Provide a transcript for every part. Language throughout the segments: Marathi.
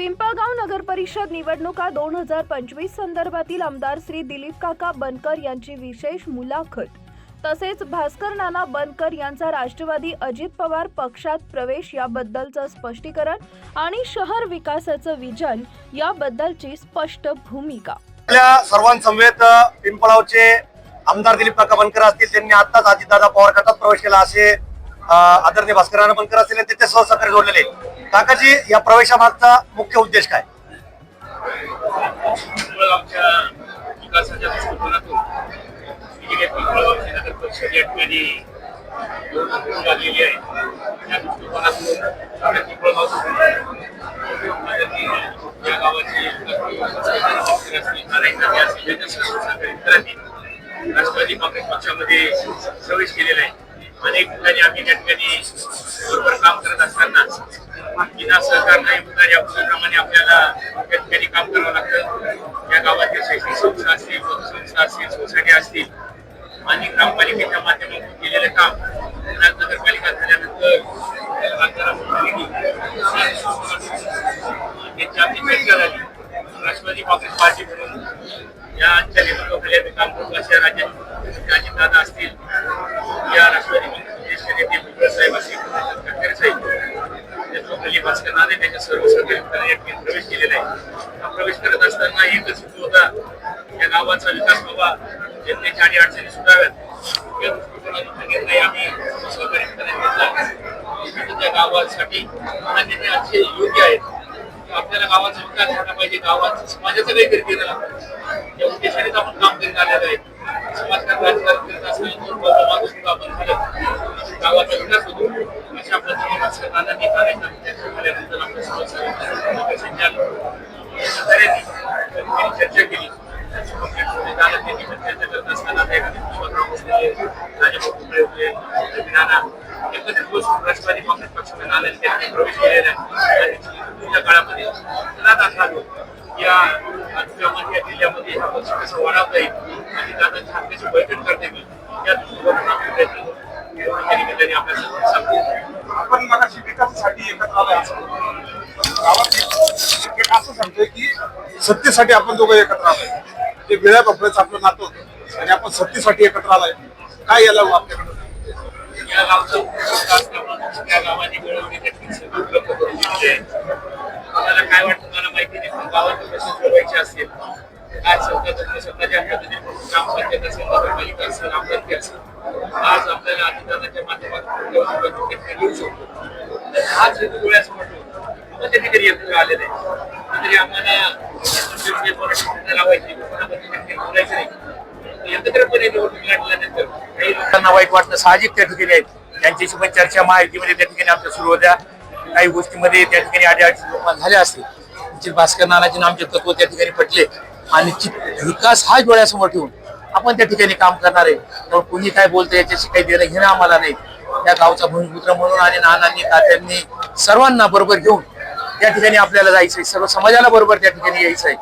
पिंपळगाव नगर परिषद निवडणुका दोन हजार पंचवीस संदर्भातील आमदार श्री दिलीप काका बनकर यांची विशेष मुलाखत. तसेच भास्कर नाना बनकर यांचा राष्ट्रवादी अजित पवार पक्षात प्रवेश याबद्दलचं स्पष्टीकरण आणि शहर विकासाचं विजन याबद्दलची स्पष्ट भूमिका. आपल्या सर्वांसमवेत पिंपळावचे आमदार दिलीप काका बनकर असतील त्यांनी आताच अजितदादा पवार गटात प्रवेश केला असे आदरणीय भास्करांना बनकर असतील तिथे त्याचे सहसहकारी जोडलेले काकाजी या प्रवेशामागचा मुख्य उद्देश काय? विकासाच्या दृष्टिकोनातून या ठिकाणी आहे. त्या दृष्टिकोनातून आम्ही त्या ठिकाणी बरोबर काम करत असताना बिना सहकार नाही होता या प्रमाणे आपल्याला त्या ठिकाणी काम करावं लागतं या गावातील शैक्षणिक संस्था असतील पतसंस्था असतील सोसायटी असतील आणि ग्रामपालिकेच्या माध्यमातून केलेलं काम पुण्यात नगरपालिका झाल्यानंतर खासदारांनी केली. त्यांची आमची चर्चा झाली राष्ट्रवादी काँग्रेस पार्टी म्हणून या आजच्या नेतृत्वाखाली आम्ही काम करू अशा राज्यात अजितदादा असतील या राष्ट्रवादी काँग्रेसचे भास्कर नाणे त्यांच्या सर्व प्रवेश केलेला आहे हा प्रवेश करत असताना एकच हेतू होता या गावाचा विकास व्हावा जनतेच्या अडी अडचणी सुटाव्यात या आम्ही सहकारी मित्रांनी त्या गावासाठी हा अतिशय योग्य आहे. आपल्याला गावाचा विकास झाला पाहिजे गावाचा समाजाचं काहीतरी केलं या उद्देशानेच आपण काम करीत आलेलं आहे. समाजकारण राजकारण जिल्ह्यामध्ये हा पक्ष कसा वाढवता येईल आणि दादांच्या हक्काची बैठक करता येईल या दृष्टिकोनातून आपण प्रयत्न करू. एवढं त्या निमित्ताने आपल्या सर्वांना सांगतो आपण मगाशी विकासासाठी एकत्र आलोय असं गावात एक- असं सांगतोय की सत्तेसाठी आपण दोघं एकत्र आलोय. ते वेळा कपड्याच आपलं नातं होतं. आणि आपण सत्तेसाठी एकत्र आलोय. काय याला आपल्याकडे? या गावचा त्या गावाने मिळवणे उपलब्ध करून काय वाटतं? मला माहिती नाही पण गावात प्रश्न सोडवायचे असेल? आज समजा स्वतःच्या पद्धतीने ग्रामपंचायत असेल नगरपालिका असेल आमदारकी असेल. आज आपल्याला अधिकाराच्या माध्यमातून निवडणूक शकतो आज हाच डोळ्यासमोर ठेवून मग त्या ठिकाणी एकत्र आलेले. तरी आम्हाला लावायची काही एकत्रपणे निवडणूक लढल्यानंतर काही लोकांना वाईट वाटणं साहजिक त्या ठिकाणी आहेत. त्यांच्याशी पण चर्चा माहितीमध्ये त्या ठिकाणी आमच्या सुरू होत्या. काही गोष्टीमध्ये त्या ठिकाणी अडीअडचणी निर्माण झाल्या असतील निश्चित भास्कर नानाचे आमचे तत्व त्या ठिकाणी पटले आणि विकास हा डोळ्यासमोर ठेवून आपण त्या ठिकाणी काम करणार आहे. तर कुणी काय बोलतं याच्याशी काही देणं घेणं आम्हाला नाही. त्या गावचा भूमिपुत्र म्हणून आणि नानांनी तात्यांनी सर्वांना बरोबर घेऊन त्या ठिकाणी आपल्याला जायचंय सर्व समाजाला बरोबर त्या ठिकाणी यायचंय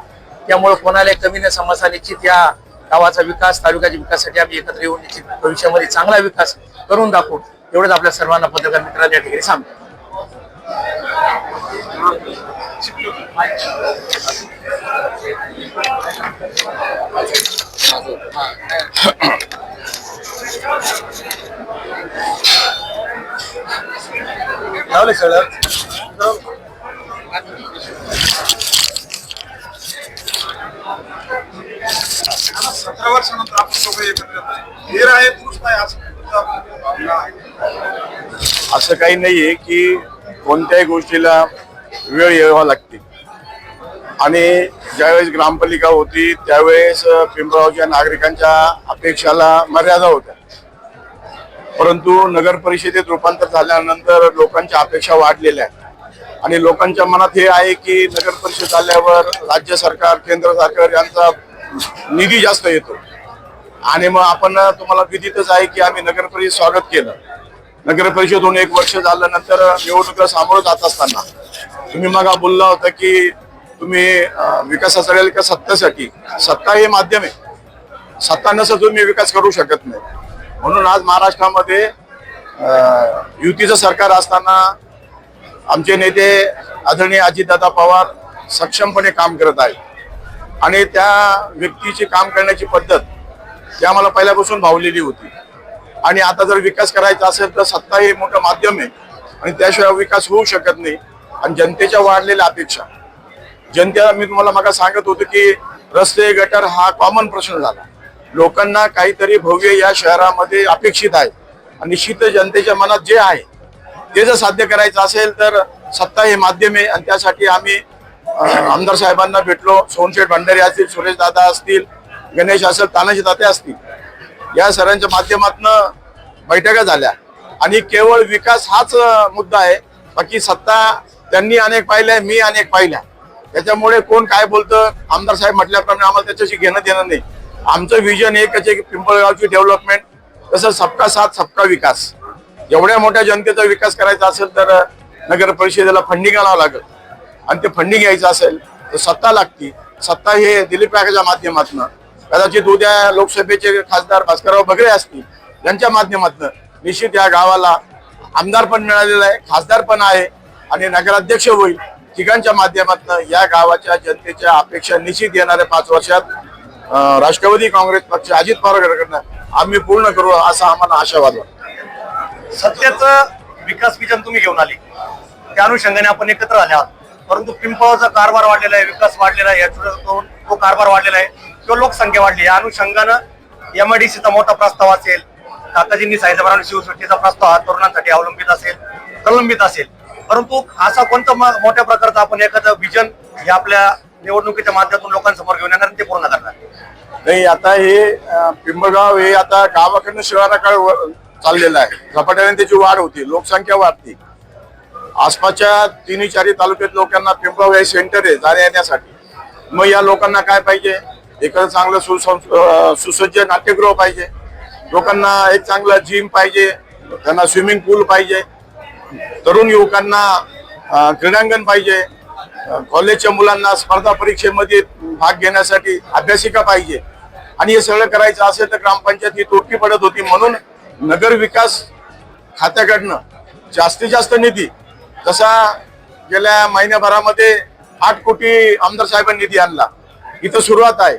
त्यामुळे कोणाला कमी न समजता निश्चित या गावाचा विकास तालुक्याच्या विकासासाठी आम्ही एकत्र येऊन निश्चित भविष्यामध्ये चांगला विकास करून दाखवू एवढंच आपल्या सर्वांना पत्रकार मित्रांना या ठिकाणी सांगतो लावले सतरा वर्षानंतर आपण एकत्र आहे पुरुष नाही असं. असं काही नाहीये की कोणत्याही गोष्टीला वेळ यावा लागते. आणि ज्यावेळेस ग्रामपालिका होती त्यावेळेस पिंपळगावच्या नागरिकांच्या अपेक्षाला मर्यादा होत्या. परंतु नगर परिषदेत रूपांतर झाल्यानंतर लोकांच्या अपेक्षा वाढलेल्या आहेत. आणि लोकांच्या मनात हे आहे की नगर परिषद झाल्यावर राज्य सरकार केंद्र सरकार यांचा निधी जास्त येतो. आणि मग आपण तुम्हाला विदितच आहे की आम्ही नगर परिषद स्वागत केलं. नगर परिषदहून एक वर्ष झाल्यानंतर निवडणुका सामोरं जात असताना तुम्ही मग बोलला होता की तुम्ही विकासासाठी का सत्तेसाठी? सत्ता हे माध्यम आहे. सत्ता नसं तुम्ही विकास करू शकत नाही. म्हणून आज महाराष्ट्रामध्ये युतीचं सरकार असताना आमचे नेते आदरणीय अजितदादा पवार सक्षमपणे काम करत आहेत. आणि त्या व्यक्तीची काम करण्याची पद्धत ही आम्हाला पहिल्यापासून भावलेली होती. आणि आता जर विकास करायचा असेल तर सत्ता हे मोठं माध्यम आहे. आणि त्याशिवाय विकास होऊ शकत नाही. आणि जनतेच्या वाढलेल्या अपेक्षा. जनतेला मी तुम्हाला मग सांगत होतो की रस्ते गटर हा कॉमन प्रश्न झाला. लोकांना काहीतरी भव्य या शहरामध्ये अपेक्षित आहे. आणि निश्चित जनतेच्या मनात जे आहे ते जर साध्य करायचं असेल तर सत्ता हे माध्यम आहे. आणि त्यासाठी आम्ही आमदार साहेबांना भेटलो. सोनशेठ भंडारी असतील सुरेश दादा असतील गणेश असेल तानाजी दाते असतील. या सरांच्या माध्यमातून बैठका झाल्या. आणि केवळ विकास हाच मुद्दा आहे. बाकी सत्ता त्यांनी अनेक पाहिल्या मी अनेक पाहिल्या. त्याच्यामुळे कोण काय बोलतं आमदार साहेब म्हटल्याप्रमाणे आम्हाला त्याच्याशी घेणं देणं नाही. आमचं विजन एकच आहे की पिंपळगावची डेव्हलपमेंट तसं सबका साथ सबका विकास. एवढ्या मोठ्या जनतेचा विकास करायचा असेल तर नगर परिषदेला फंडिंग आणावं लागेल. आणि ते फंडिंग घ्यायचं असेल तर सत्ता लागती. सत्ता हे दिलीप काकाच्या माध्यमातून कदाचित उद्या लोकसभेचे खासदार भास्करराव बगरे असतील यांच्या माध्यमातून निश्चित या गावाला आमदार पण मिळालेला आहे खासदार पण आहे आणि नगराध्यक्ष होईल. तिघांच्या माध्यमातून या गावाच्या जनतेच्या अपेक्षा निश्चित येणाऱ्या पाच वर्षात राष्ट्रवादी काँग्रेस पक्ष अजित पवार गटाकडनं आम्ही पूर्ण करू असा आम्हाला आशावाद वाटतो. विकास विजन तुम्ही घेऊन आले. त्या अनुषंगाने आपण एकत्र आले आहात. परंतु पिंपळाचा कारभार वाढलेला आहे विकास वाढलेला आहे याच्या तो कारभार वाढलेला आहे किंवा लोकसंख्या वाढली या अनुषंगानं एमआयडीसीचा मोठा प्रस्ताव असेल काकाजींनी सांगितल्याप्रमाणे शिवसृष्टीचा प्रस्ताव हा तरुणांसाठी अवलंबित असेल प्रलंबित असेल. परंतु असा कोणता मोठ्या प्रकारचा आपण एखादं विजन हे आपल्या निवडणुकीच्या माध्यमातून लोकांसमोर घेऊन येणार ते पूर्ण करणार. नाही आता हे पिंबळगाव हे आता गावाकडनं शहराकडे व- चाललेलं आहे. झपाट्याने त्याची वाढ होती लोकसंख्या वाढती. आसपासच्या तिन्ही चारी तालुक्यात लोकांना पिंपळगाव हे सेंटर आहे जाण्या येण्यासाठी. मग या लोकांना काय पाहिजे? एखादं चांगलं सुसंस सुसज्ज नाट्यगृह पाहिजे. लोकांना एक चांगलं जिम पाहिजे. त्यांना स्विमिंग पूल पाहिजे. तरुण युवकांना क्रीडांगण पाहिजे. कॉलेजच्या मुलांना स्पर्धा परीक्षेमध्ये भाग घेण्यासाठी अभ्यासिका पाहिजे. आणि हे सगळं करायचं असेल तर ग्रामपंचायत ही तोटकी पडत होती. म्हणून नगर विकास खात्याकडनं जास्तीत जास्त निधी तसा गेल्या महिन्याभरामध्ये आठ कोटी आमदार साहेबांनी निधी आणला. इथं सुरुवात आहे.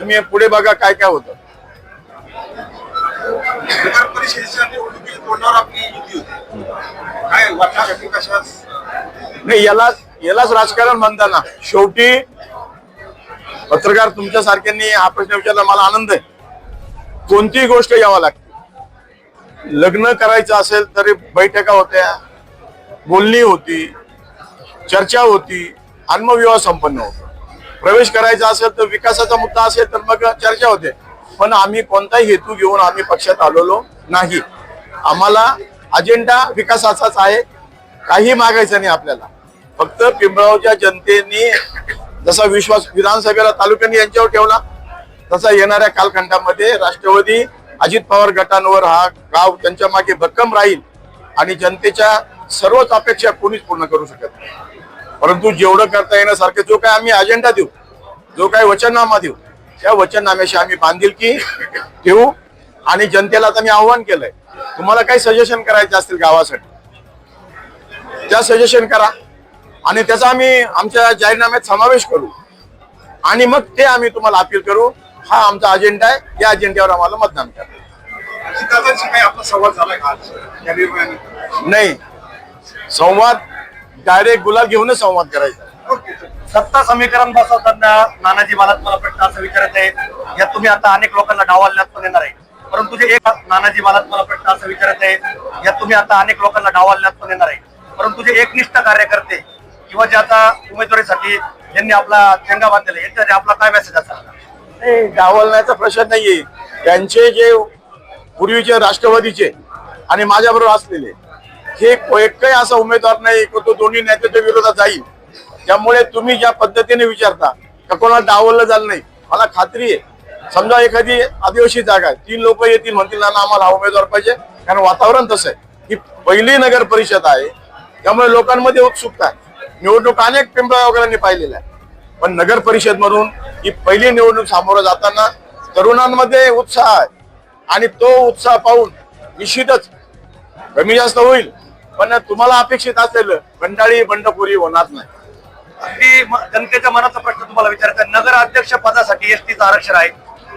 तुम्ही पुढे बघा काय काय होतं. नगर परिषदेच्या निवडणुकीच्या तोंडावर आपली युती होती. काय वाटला घटना कशा नाही याला यालाच राजकारण म्हणताना. शेवटी पत्रकार तुमच्या सारख्यांनी हा प्रश्न विचारला मला आनंद आहे. कोणतीही गोष्ट यावं लागते. लग्न करायचं असेल तरी बैठका होत्या बोलणी होती चर्चा होती आणि मग विवाह संपन्न होतो. प्रवेश करायचा असेल तर विकासाचा मुद्दा असेल तर मग चर्चा होते. पण आम्ही कोणताही हेतू घेऊन आम्ही पक्षात आलेलो नाही. आम्हाला अजेंडा विकासाचाच आहे. काही मागायचं नाही आपल्याला. फक्त पिंपळावच्या जनतेने जसा विश्वास विधानसभेला तालुक्यांनी यांच्यावर ठेवला तसा येणाऱ्या कालखंडामध्ये राष्ट्रवादी अजित पवार गटांवर हा गाव त्यांच्या मागे भक्कम राहील आणि जनतेच्या सर्वच अपेक्षा कोणीच पूर्ण करू शकत नाही. परंतु जेवढं करता येण्यासारखं जो काय आम्ही अजेंडा देऊ जो काय वचननामा देऊ त्या वचननाम्याशी आम्ही बांधिलकी ठेवू आणि जनतेला आता मी आव्हान केलंय. तुम्हाला काही सजेशन करायचे असतील गावासाठी त्या सजेशन करा. आणि त्याचा आम्ही आमच्या जाहीरनाम्यात समावेश करू. आणि मग ते आम्ही तुम्हाला अपील करू. हा आमचा अजेंडा आहे. या अजेंड्यावर आम्हाला मतदान करा. दादांशी काही आपला संवाद झालाय का आज? या निर्णयाने? नाही. संवाद डायरेक्ट गुलाल घेऊनच संवाद करायचा. सत्ता समीकरण बसवताना नानाजी मला तुम्हाला प्रश्न असं विचारत आहे यात तुम्ही आता अनेक लोकांना डावलण्यात पण येणार आहे. परंतु जे एक नानाजी मला तुम्हाला प्रश्न असं विचारत आहे यात तुम्ही आता अनेक लोकांना डावलण्यात पण येणार आहे. परंतु जे एकनिष्ठ कार्यकर्ते किंवा जे आता उमेदवारीसाठी ज्यांनी आपला चेंगा बांधलेला यांच्यासाठी आपला काय मेसेज असा नाही डावलण्याचा प्रश्न नाहीये. त्यांचे जे पूर्वीचे राष्ट्रवादीचे आणि माझ्याबरोबर असलेले हे एकही असा उमेदवार नाही की तो दोन्ही नेत्याच्या विरोधात जाईल. त्यामुळे तुम्ही ज्या पद्धतीने विचारता का कोणाला डावललं जाल नाही मला खात्री आहे. समजा एखादी आदिवासी जागा आहे तीन लोक येतील म्हणतील ना आम्हाला हा उमेदवार पाहिजे. कारण वातावरण तसं आहे. ही पहिली नगर परिषद आहे त्यामुळे लोकांमध्ये उत्सुकता आहे. निवडणूक अनेक पिंपळा वगैरे पाहिलेल्या पण नगर परिषद म्हणून ही पहिली निवडणूक सामोरं जाताना तरुणांमध्ये उत्साह आहे. आणि तो उत्साह पाहून निश्चितच कमी जास्त होईल. पण तुम्हाला अपेक्षित असेल बंडाळी बंडखोरी होणार नाही. अगदी जनतेच्या मनाचा प्रश्न तुम्हाला विचारायचा. नगर अध्यक्ष पदासाठी एसटीचं आरक्षण आहे.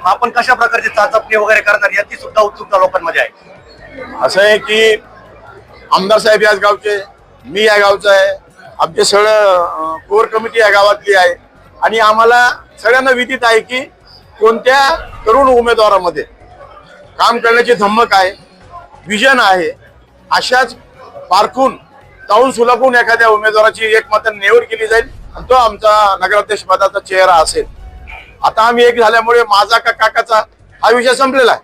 आपण कशा प्रकारची चाचपणी वगैरे करणार याची सुद्धा उत्सुकता लोकांमध्ये आहे. असं आहे की आमदार साहेब याच गावचे मी या गावचा आहे. आमचे सगळं कोर कमिटी या गावातली आहे आणि आम्हाला सगळ्यांना विदित आहे की कोणत्या तरुण उमेदवारामध्ये काम करण्याची धमक आहे विजन आहे अशाच पारखून ताऊन सुलाखून एखाद्या उमेदवाराची एकमात्र निवड केली जाईल आणि तो आमचा नगराध्यक्ष पदाचा चेहरा असेल. आता आम्ही एक झाल्यामुळे माझा का काकाचा हा विषय संपलेला आहे.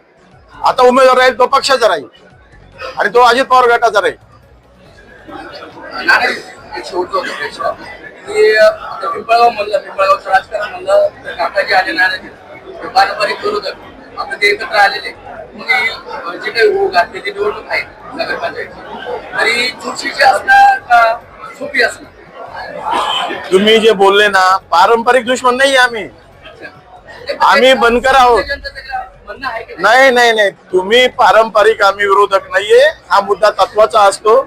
आता उमेदवार राहील तो पक्षाचा राहील आणि तो अजित पवार गटाचा राहील. एक शेवटचं होतं प्रश्न की आता पिंपळगाव म्हणलं पिंपळगावचं राजकारण म्हणलं तर काकाजी आले पारंपरिक विरोधक आता ते एकत्र आलेले. मग जे काही होऊ घातली ती निवडणूक आहे नगरपंचायतची. तरी चुरशीची असणार का सोपी असणार? तुम्ही जे बोलले ना पारंपरिक दुश्मन नाही आम्ही. आम्ही बनकर आहोत. नाही? नाही नाही. तुम्ही पारंपरिक आम्ही विरोधक नाहीये. हा मुद्दा तत्वाचा असतो.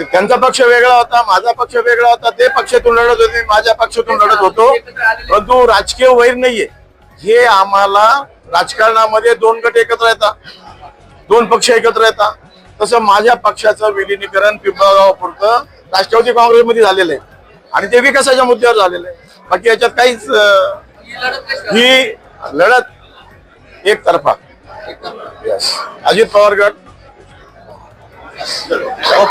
त्यांचा पक्ष वेगळा होता माझा पक्ष वेगळा होता ते पक्षातून लढत होते माझ्या पक्षातून लढत होतो. परंतु राजकीय वैर नाहीये. हे आम्हाला राजकारणामध्ये दोन गट एकत्र येतात दोन पक्ष एकत्र येतात. तसं माझ्या पक्षाचं विलिनीकरण पिंपळगावापुरतं राष्ट्रवादी काँग्रेसमध्ये झालेलं आहे. आणि ते विकासाच्या मुद्द्यावर झालेलं आहे. बाकी याच्यात काहीच ही लढत एक तर्फा एकतर्फा. यस अजित पवार गट.